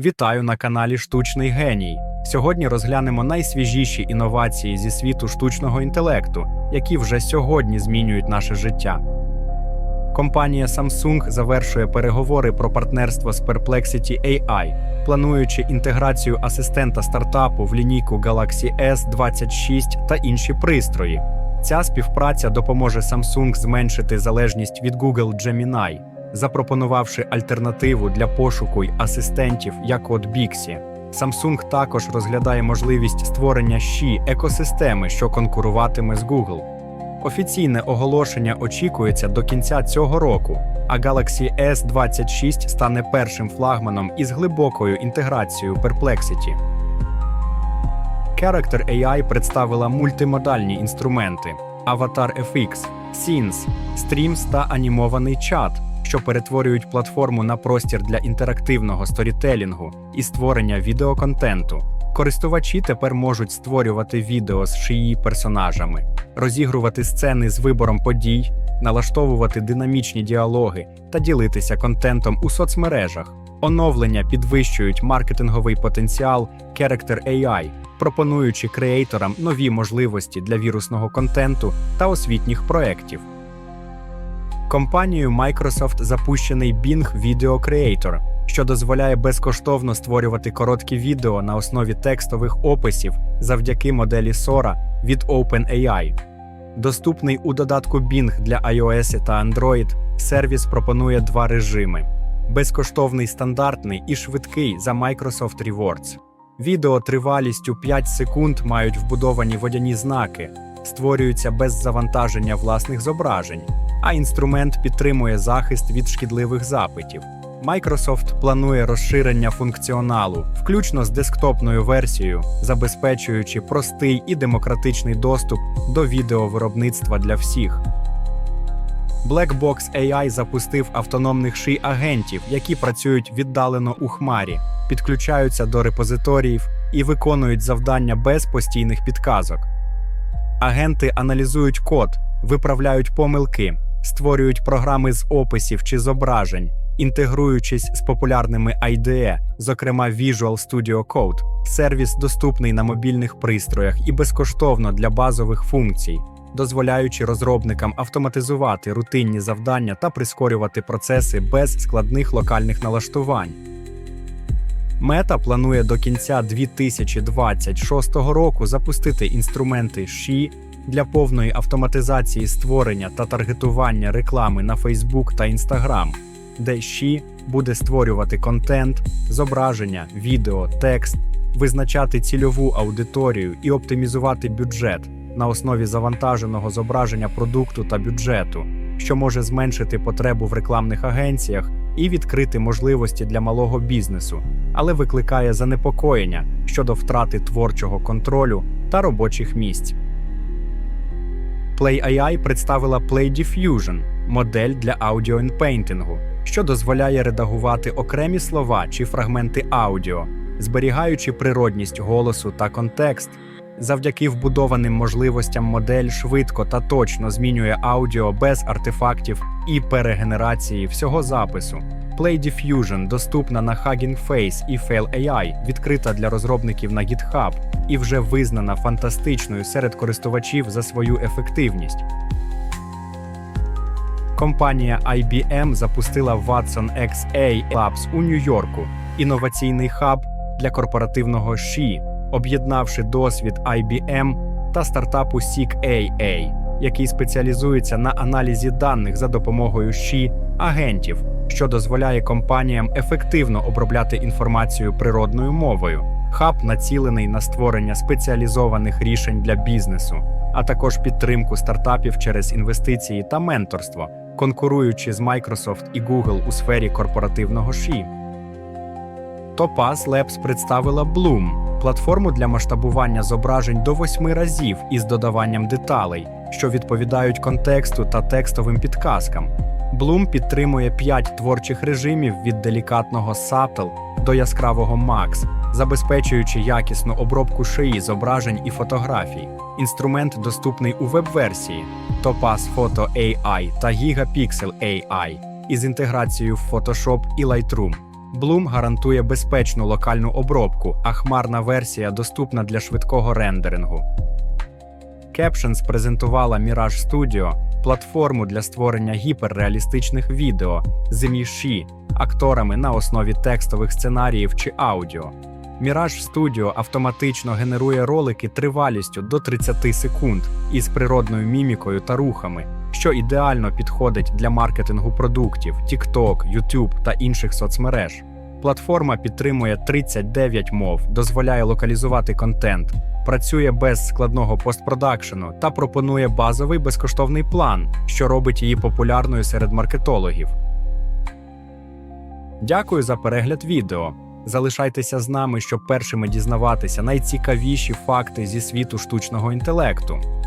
Вітаю на каналі Штучний Геній. Сьогодні розглянемо найсвіжіші інновації зі світу штучного інтелекту, які вже сьогодні змінюють наше життя. Компанія Samsung завершує переговори про партнерство з Perplexity AI, плануючи інтеграцію асистента стартапу в лінійку Galaxy S26 та інші пристрої. Ця співпраця допоможе Samsung зменшити залежність від Google Gemini, запропонувавши альтернативу для пошуку й асистентів, як от Bixby. Samsung також розглядає можливість створення щі екосистеми, що конкуруватиме з Google. Офіційне оголошення очікується до кінця цього року, а Galaxy S26 стане першим флагманом із глибокою інтеграцією Perplexity. Character AI представила мультимодальні інструменти Avatar FX, Scenes, Streams та анімований чат, що перетворюють платформу на простір для інтерактивного сторітелінгу і створення відеоконтенту. Користувачі тепер можуть створювати відео з шиї персонажами, розігрувати сцени з вибором подій, налаштовувати динамічні діалоги та ділитися контентом у соцмережах. Оновлення підвищують маркетинговий потенціал Character AI, пропонуючи креаторам нові можливості для вірусного контенту та освітніх проєктів. Компанією Microsoft запущений Bing Video Creator, що дозволяє безкоштовно створювати короткі відео на основі текстових описів завдяки моделі Sora від OpenAI. Доступний у додатку Bing для iOS та Android, сервіс пропонує два режими: безкоштовний стандартний і швидкий за Microsoft Rewards. Відео тривалістю 5 секунд мають вбудовані водяні знаки, створюються без завантаження власних зображень, а інструмент підтримує захист від шкідливих запитів. Microsoft планує розширення функціоналу, включно з десктопною версією, забезпечуючи простий і демократичний доступ до відеовиробництва для всіх. Blackbox AI запустив автономних ши агентів, які працюють віддалено у хмарі, підключаються до репозиторіїв і виконують завдання без постійних підказок. Агенти аналізують код, виправляють помилки, створюють програми з описів чи зображень, інтегруючись з популярними IDE, зокрема Visual Studio Code. Сервіс доступний на мобільних пристроях і безкоштовно для базових функцій, дозволяючи розробникам автоматизувати рутинні завдання та прискорювати процеси без складних локальних налаштувань. Мета планує до кінця 2026 року запустити інструменти SHI для повної автоматизації створення та таргетування реклами на Facebook та Instagram, де SHI буде створювати контент, зображення, відео, текст, визначати цільову аудиторію і оптимізувати бюджет на основі завантаженого зображення продукту та бюджету, що може зменшити потребу в рекламних агенціях і відкрити можливості для малого бізнесу, але викликає занепокоєння щодо втрати творчого контролю та робочих місць. PlayAI представила Play Diffusion – модель для аудіоінпейнтингу, що дозволяє редагувати окремі слова чи фрагменти аудіо, зберігаючи природність голосу та контекст. Завдяки вбудованим можливостям модель швидко та точно змінює аудіо без артефактів і перегенерації всього запису. Play Diffusion доступна на Hugging Face і Fail.ai, відкрита для розробників на GitHub і вже визнана фантастичною серед користувачів за свою ефективність. Компанія IBM запустила Watson XA Labs у Нью-Йорку, інноваційний хаб для корпоративного SHI, об'єднавши досвід IBM та стартапу SeekAA, який спеціалізується на аналізі даних за допомогою SHI агентів, що дозволяє компаніям ефективно обробляти інформацію природною мовою. Хаб націлений на створення спеціалізованих рішень для бізнесу, а також підтримку стартапів через інвестиції та менторство, конкуруючи з Microsoft і Google у сфері корпоративного SHI. Topaz Labs представила Bloom – платформу для масштабування зображень до восьми разів із додаванням деталей, що відповідають контексту та текстовим підказкам. Bloom підтримує 5 творчих режимів від делікатного Subtle до яскравого Max, забезпечуючи якісну обробку шиї зображень і фотографій. Інструмент доступний у веб-версії Topaz Photo AI та Gigapixel AI із інтеграцією в Photoshop і Lightroom. Bloom гарантує безпечну локальну обробку, а хмарна версія доступна для швидкого рендерингу. Captions презентувала Mirage Studio – платформу для створення гіперреалістичних відео з ім'їші, акторами на основі текстових сценаріїв чи аудіо. Mirage Studio автоматично генерує ролики тривалістю до 30 секунд із природною мімікою та рухами, що ідеально підходить для маркетингу продуктів TikTok, YouTube та інших соцмереж. Платформа підтримує 39 мов, дозволяє локалізувати контент, працює без складного постпродакшену та пропонує базовий безкоштовний план, що робить її популярною серед маркетологів. Дякую за перегляд відео. Залишайтеся з нами, щоб першими дізнаватися найцікавіші факти зі світу штучного інтелекту.